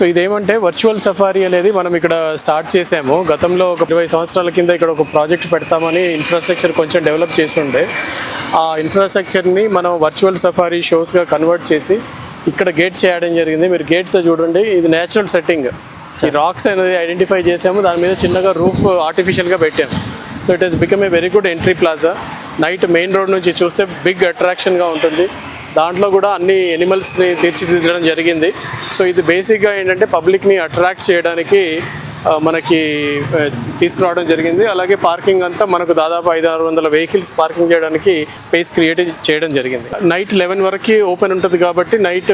So ఇదేమంటే virtual safari అనేది మనం ఇక్కడ స్టార్ట్ చేసాము. గతంలో ఒక ఇరవై సంవత్సరాల కింద ఇక్కడ ఒక ప్రాజెక్ట్ పెడతామని ఇన్ఫ్రాస్ట్రక్చర్ కొంచెం డెవలప్ చేసి ఉండే. ఆ ఇన్ఫ్రాస్ట్రక్చర్ని మనం వర్చువల్ సఫారీ షోస్గా కన్వర్ట్ చేసి ఇక్కడ గేట్ చేయడం జరిగింది. మీరు గేట్తో చూడండి ఇది నేచురల్ సెట్టింగ్ ఈ రాక్స్ అనేది ఐడెంటిఫై చేసాము. దాని మీద చిన్నగా రూఫ్ ఆర్టిఫిషియల్గా పెట్టాము. So it has become a very good entry plaza night main road నుంచి చూస్తే బిగ్ అట్రాక్షన్గా ఉంటుంది. దాంట్లో కూడా అన్ని ఎనిమల్స్ని తీర్చిదిద్దడం జరిగింది. సో ఇది బేసిక్గా ఏంటంటే పబ్లిక్ని అట్రాక్ట్ చేయడానికి మనకి తీసుకురావడం జరిగింది. అలాగే పార్కింగ్ అంతా మనకు దాదాపు ఐదు ఆరు వందల వెహికల్స్ పార్కింగ్ చేయడానికి స్పేస్ క్రియేట్ చేయడం జరిగింది. నైట్ లెవెన్ వరకు ఓపెన్ ఉంటుంది కాబట్టి నైట్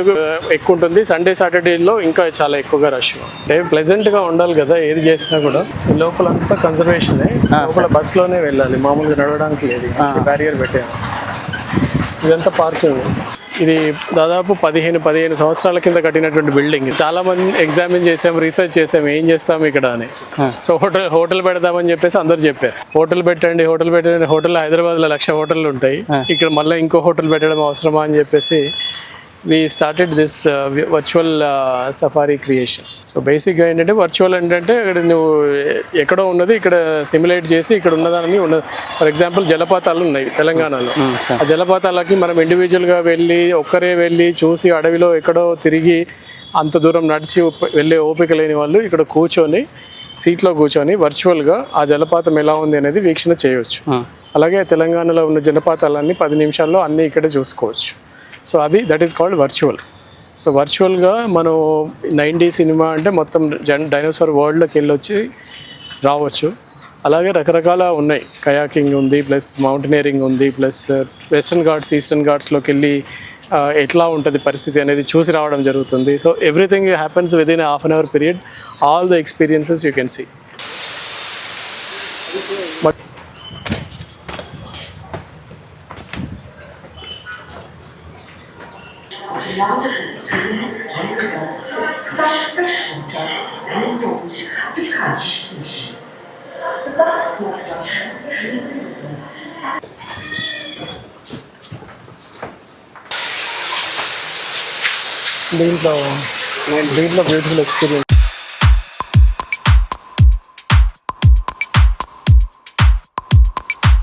ఎక్కువ ఉంటుంది. సండే సాటర్డేలో ఇంకా చాలా ఎక్కువగా రష్ అంటే ప్లెజెంట్గా ఉండాలి కదా ఏది చేసినా కూడా. లోపల అంతా కన్సర్వేషన్ లోపల బస్సులోనే వెళ్ళాలి. మామూలుగా నడవడానికి లేదు. బ్యారియర్ పెట్టాము ఇదంతా పార్కింగ్. ఇది దాదాపు పదిహేను పదిహేను సంవత్సరాల కింద కట్టినటువంటి బిల్డింగ్. చాలా మంది ఎగ్జామిన్ చేసాం రీసెర్చ్ చేసాం ఏం చేస్తాం ఇక్కడ అని. సో హోటల్ హోటల్ పెడదామని చెప్పేసి అందరు చెప్పారు. హోటల్ పెట్టండి హోటల్ పెట్టండి హోటల్ హైదరాబాద్లో లక్ష హోటళ్ళు ఉంటాయి. ఇక్కడ మళ్ళీ ఇంకో హోటల్ పెట్టడం అవసరమా అని చెప్పేసి we started this virtual safari creation so బేసిక్గా ఏంటంటే వర్చువల్ ఏంటంటే ఇక్కడ నువ్వు ఎక్కడో ఉన్నది ఇక్కడ సిమ్యులేట్ చేసి ఇక్కడ ఉన్నదాన్ని ఉన్నది ఫర్ ఎగ్జాంపుల్ జలపాతాలు ఉన్నాయి తెలంగాణలో. ఆ జలపాతాలకి మనం ఇండివిజువల్గా వెళ్ళి ఒక్కరే వెళ్ళి చూసి అడవిలో ఎక్కడో తిరిగి అంత దూరం నడిచి వెళ్ళే ఓపిక లేని వాళ్ళు ఇక్కడ కూర్చొని సీట్లో కూర్చొని వర్చువల్గా ఆ జలపాతం ఎలా ఉంది అనేది వీక్షణ చేయవచ్చు అలాగే తెలంగాణలో ఉన్న జలపాతాలన్నీ పది నిమిషాల్లో అన్నీ ఇక్కడే చూసుకోవచ్చు. సో అది that is called virtual so వర్చువల్గా మనం నైంటీ సినిమా అంటే మొత్తం జన్ డైనోసార్ వరల్డ్లోకి వెళ్ళొచ్చి రావచ్చు. అలాగే రకరకాల ఉన్నాయి. కయాకింగ్ ఉంది ప్లస్ మౌంటైనరింగ్ ఉంది ప్లస్ వెస్టర్న్ ఘాట్స్ ఈస్టర్న్ ఘాట్స్లోకి వెళ్ళి uh, ఎట్లా ఉంటుంది పరిస్థితి అనేది చూసి రావడం జరుగుతుంది. So everything happens within half an hour period all the experiences you can see but fresh freshwater resort to catch species. The vast productions దీంట్లో దీంట్లో బ్యూటిఫుల్ ఎక్స్పీరియన్స్